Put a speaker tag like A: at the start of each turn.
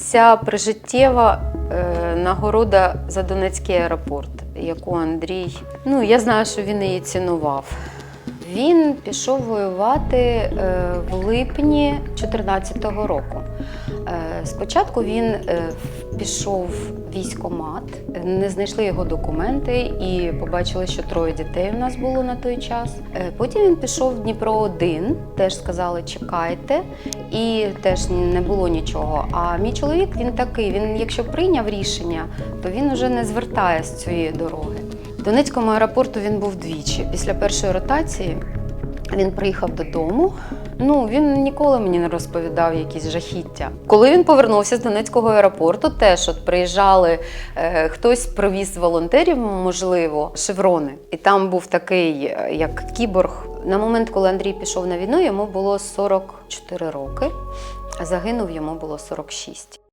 A: Ця прижиттєва е, нагорода за Донецький аеропорт, яку Андрій. Ну, я знаю, що він її цінував. Він пішов воювати е, в липні 2014 року. Е, Спочатку він е, пішов в військкомат, не знайшли його документи і побачили, що троє дітей у нас було на той час. Потім він пішов в Дніпро 1 теж сказали, чекайте, і теж не було нічого. А мій чоловік він такий: він, якщо прийняв рішення, то він вже не звертає з цієї дороги. В Донецькому аеропорту він був двічі. Після першої ротації він приїхав додому. Ну, він ніколи мені не розповідав якісь жахіття. Коли він повернувся з Донецького аеропорту, теж от приїжджали, е, хтось привіз волонтерів, можливо, шеврони. І там був такий, е, як кіборг. На момент, коли Андрій пішов на війну, йому було 44 роки, а загинув йому було 46.